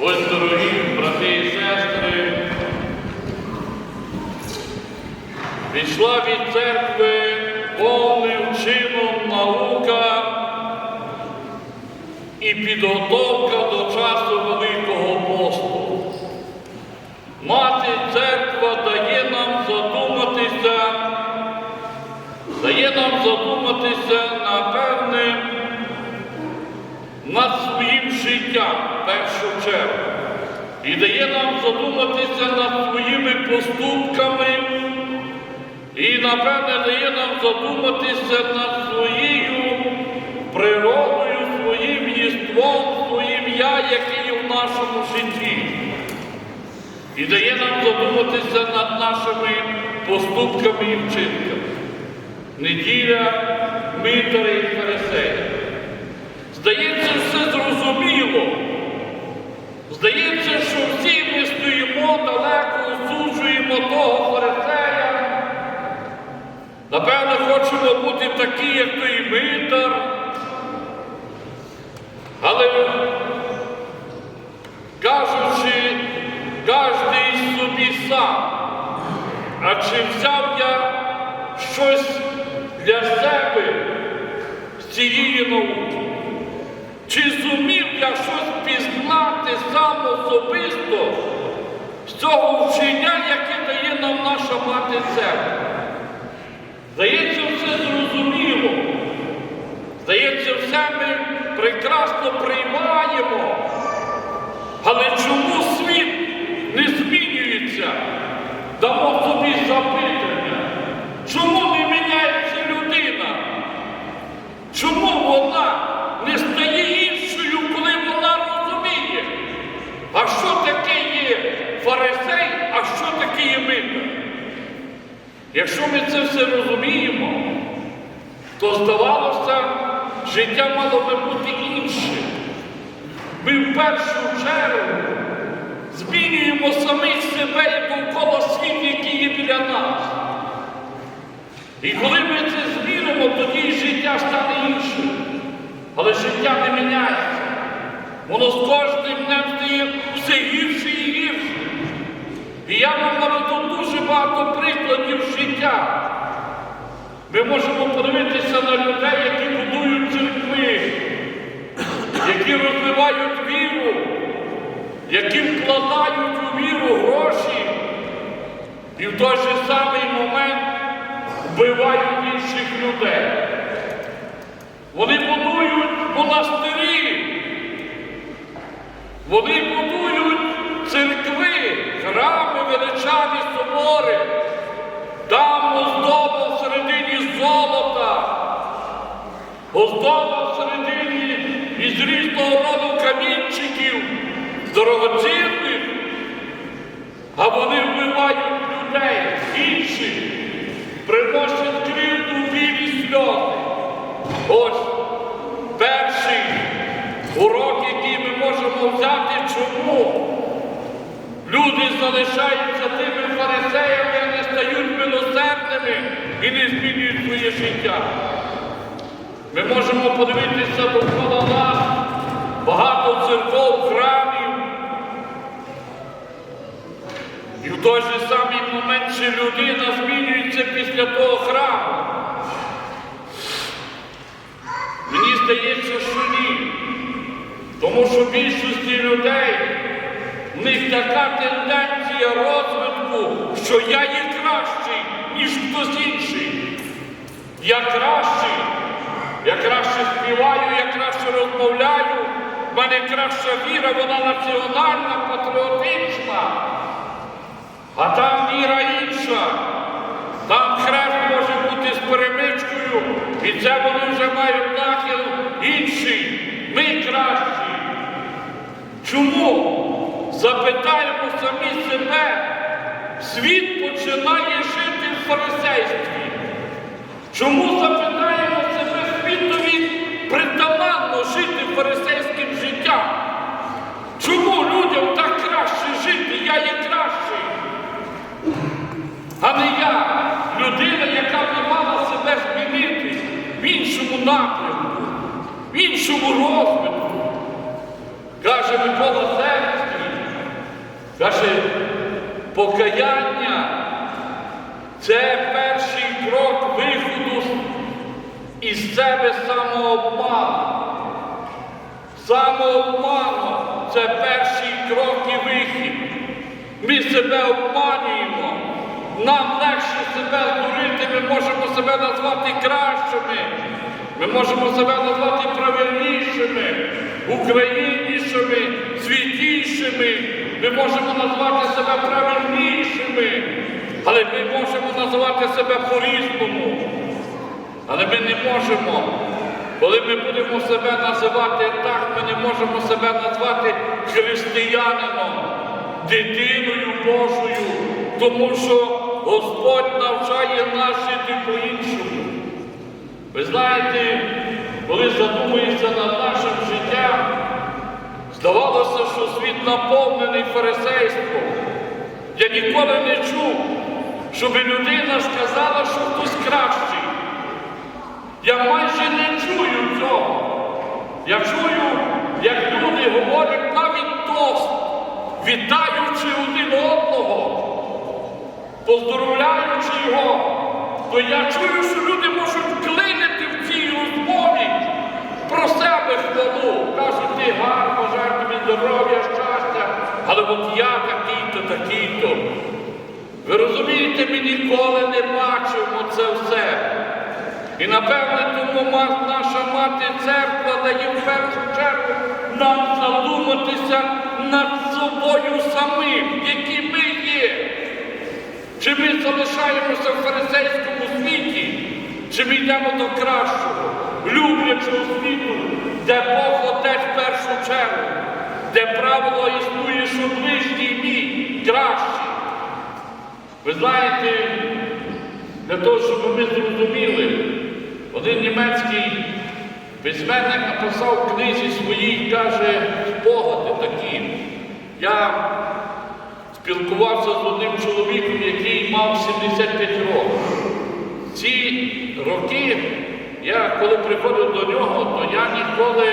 Ось, дорогі брати і сестри, пішла від церкви повним чином наука і підготовка до часу Великого посту. Мати церква дає нам задуматися, дає нам задуматися, напевне, над чергу. І дає нам задуматися над своїми поступками, і, напевне, дає нам задуматися над своєю природою, своїм єством, своїм я, яке є в нашому житті. І дає нам задуматися над нашими поступками і вчинками. Неділя Митаря і Фарисея. Здається, все зрозуміло. Здається, що всі ми стоїмо далеко, осуджуємо того фарисея. Напевно, хочемо бути такі, як той митар. Але кажучи, кожен собі сам. А чи взяв я щось для себе з цієї науки? Чи зумів я щось пізнати сам особисто з цього вчення, яке дає нам наша мати церква? Здається, все зрозуміло. Здається, все ми прекрасно приймаємо. Але чому світ не змінюється? Дамо собі запитання. Чому не міняється людина? Чому вона не стає іншою, коли вона розуміє? А що таке є фарисей, а що таке є митар? Якщо ми це все розуміємо, то здавалося, життя мало би бути іншим. Ми в першу чергу змінюємо самих себе і довкола світ, який є біля нас. І коли ми це змінимо, тоді життя стане іншим. Але життя не міняється. Воно з кожним днем стає все гірше і гірше. І я вам наведу дуже багато прикладів життя. Ми можемо подивитися на людей, які будують церкви, які розвивають віру, які вкладають у віру гроші і в той же самий момент вбивають інших людей. Вони дорогоцінних, а вони вбивають людей інших, приносять кривду білі сльози. Ось перший урок, який ми можемо взяти, чому люди залишаються тими фарисеями, не стають милосердними і не змінюють своє життя. Ми можемо подивитися довкола нас багато церков, І в той же самий момент, що людина змінюється після того храму. Мені здається, що ні. Тому що в більшості людей в них така тенденція розвитку, що я є кращий, ніж хтось інший. Я кращий, я краще співаю, я краще розмовляю, в мене краща віра, вона національна, патріотична. А там віра інша. Там хрест може бути з перемичкою, і це вони вже мають нахил інший. Ми кращі. Чому? Запитаємо самі себе. Світ починає жити в фарисействі. Чому запитаємо себе світові притаманно жити фарисейським життям? Чому людям так краще жити? Я є кращий. А не я, людина, яка не мала себе змінити в іншому напрямку, розвитку. Каже Микола Сербський, Каже, покаяння це перший крок виходу із себе самообману. Самообману це перший крок і вихід. Ми себе обманюємо. Нам легше себе здурити, ми можемо себе назвати кращими. Ми можемо себе назвати правильнішими, Ми можемо назвати себе правильнішими, але ми можемо називати себе по-різному. Але ми не можемо. Коли ми будемо себе називати так, ми не можемо себе назвати християнином, дитиною Божою, тому що Господь навчає нас жити по-іншому. Ви знаєте, коли задумуєшся над нашим життям, здавалося, що світ наповнений фарисейством. Я ніколи не чув, щоб людина сказала, що хтось кращий. Я майже не чую цього. Я чую, як люди говорять навіть тост, вітаючи один одного, поздоровляючи його, то я чую, що люди можуть клинити в цій розмові про себе хвалу. Кажуть, ти гарно, бажаю тобі здоров'я, але от я такий-то, такий-то. Ви розумієте, ми ніколи не бачимо це все. І напевне тому наша мати церква дає в першу чергу нам задуматися над собою самим, які ми є. Чи ми залишаємося в фарисейському світі, чи ми йдемо до кращого, люблячого світу, де Бог Отець в першу чергу, де правило існує, що ближній мій кращий. Ви знаєте, для того, щоб ми зрозуміли, один німецький письменник написав в книзі своїй, каже, спогади такі. Я спілкувався з одним чоловіком, який мав 75 років. Ці роки, я коли приходив до нього, то я ніколи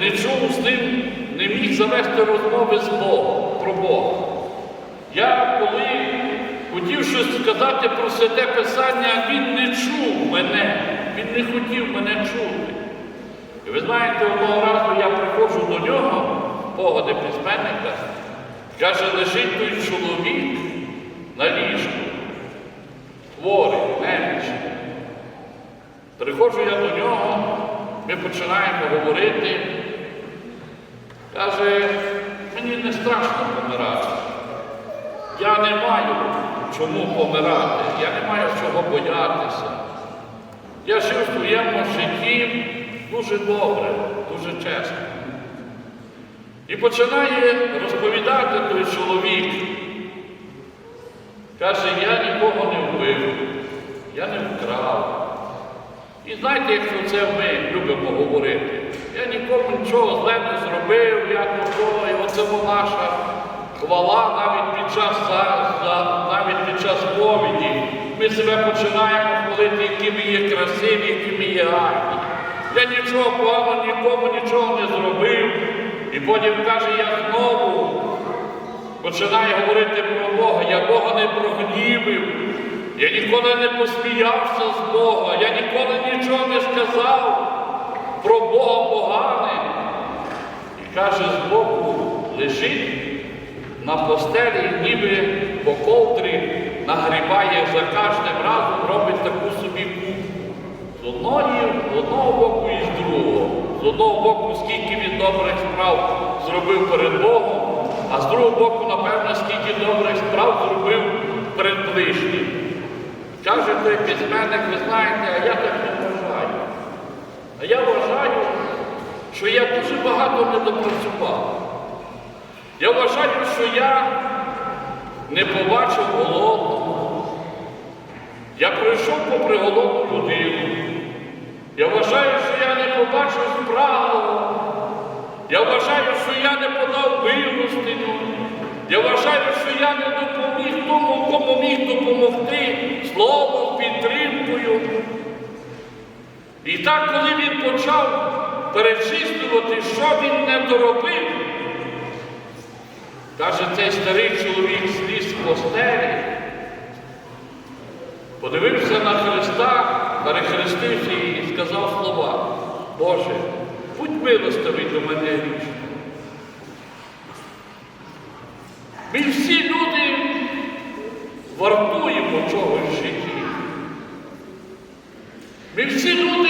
не чув з ним, не міг завести розмови з Богом, про Бога. Я коли хотів щось сказати про святе Писання, він не чув мене, він не хотів мене чути. І ви знаєте, одного разу я приходжу до нього, погоди письменника, каже, лежить той чоловік на ліжку, хворий, немічний. Приходжу я до нього, ми починаємо говорити. Каже, мені не страшно помирати. Я не маю чому помирати, я не маю чого боятися. Я жив в своєму житті дуже добре, дуже чесно. І починає розповідати той чоловік. Каже, я нікого не вбив, я не вкрав. І знаєте, як це ми любимо говорити? Я нікому нічого зле не зробив, я нікого, і оце наша хвала навіть під час навіть під час повіді. Ми себе починаємо хвалити, які ми є красиві, які ми є гарні. Я нічого поганого нікому нічого не зробив. І потім каже, я знову починає говорити про Бога. Я Бога не прогнівив. Я ніколи не посміявся з Бога. Я ніколи нічого не сказав про Бога погане. І каже, збоку лежить на постелі, ніби по ковдрі нагрібає за кожним разом, робить таку собі кубку. З одної, з одного боку і з другого. З одного боку, скільки він добрих справ зробив перед Богом, а з другого боку, напевно, скільки добрих справ зробив перед ближнім. Каже той письменник, ви знаєте, а я так. А я вважаю, що я дуже багато не допрацював. Я вважаю, що я не побачив голодного. Я пройшов попри голодну людину. Я вважаю, що я не побачив справного. Я вважаю, що я не подав милостиню. Я вважаю, що я не допоміг тому, кому міг допомогти словом, підтримкою. І так, коли він почав перечислювати, що він не доробив, каже цей старий чоловік зліз постелі, подивився на Христа, перехрестився і сказав слова, Боже, будь милостивий до мене грішного. Ми всі люди вартуємо чогось в житті. Ми всі люди,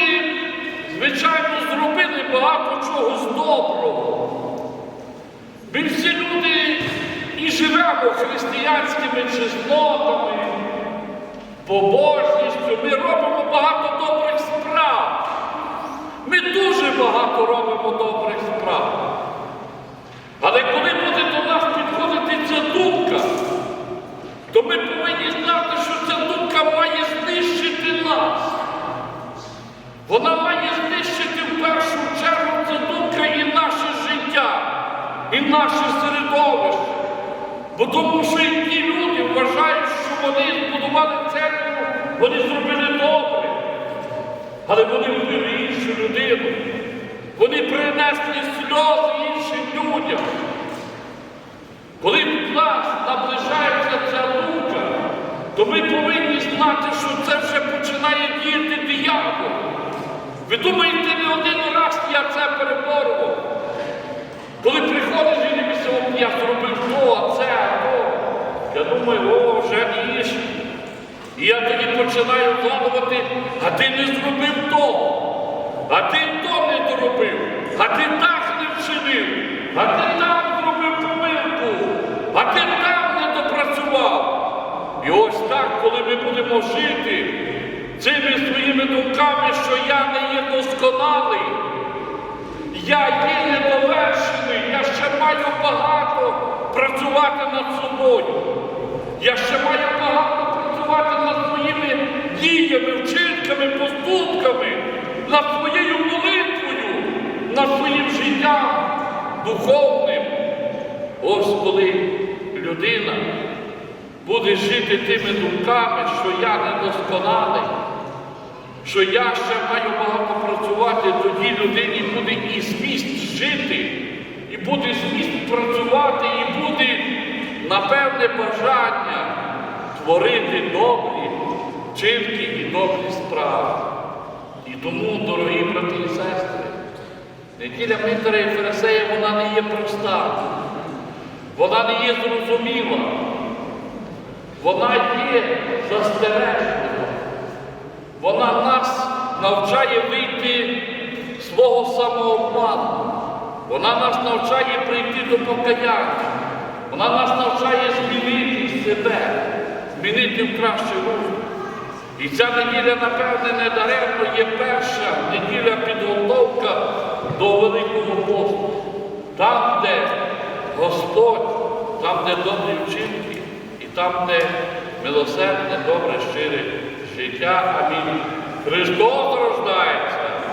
звичайно, зробили багато чогось доброго. Ми всі люди і живемо християнськими чеснотами, побожністю. Ми робимо багато добрих справ. Ми дуже багато робимо добрих справ. Але коли буде до нас підходити ця думка, то ми повинні знати, що ця думка має знищити нас. Вона має знищити в першу чергу ця думка і наше життя, і в наше середовище. Бо тому що і ті люди вважають, що вони збудували церкву, вони зробили добре. Але вони вбили іншу людину. Вони принесли сльози іншим людям. Коли нас наближається ця думка, то ми повинні знати, що це вже починає діяти диявол. Ви думаєте, не один раз я це переборював. Коли приходиш і дивишся, от я зробив то, це, то. Я думаю, о, вже не їж. І я тоді починаю згадувати, а ти не зробив то, а ти то не доробив, а ти так не вчинив, а ти там зробив помилку, а ти там не допрацював. І ось так, коли ми будемо жити цими своїми думками, що я не є досконалий, я є ще маю багато працювати над собою. Я ще маю багато працювати над своїми діями, вчинками, поступками, над своєю молитвою, над своїм життям духовним. Ось коли людина буде жити тими думками, що я недосконалий, що я ще маю багато працювати, тоді людині буде і зміст жити, і буде зміст працювати, і буде напевне бажання творити добрі вчинки і добрі справи. І тому, дорогі брати і сестри, неділя Митера і Фарисея вона не є проста, вона не є зрозуміла, вона є застережлива. Вона нас навчає вийти свого самообману. Вона нас навчає прийти до покаяння. Вона нас навчає змінити себе, змінити в краще рух. І ця неділя, напевне, недаремно є перша неділя підготовка до Великого посту. Там, де Господь, там, де добрі вчинки, і там, де милосердне, добре, щире життя. Амінь. Христос рождається.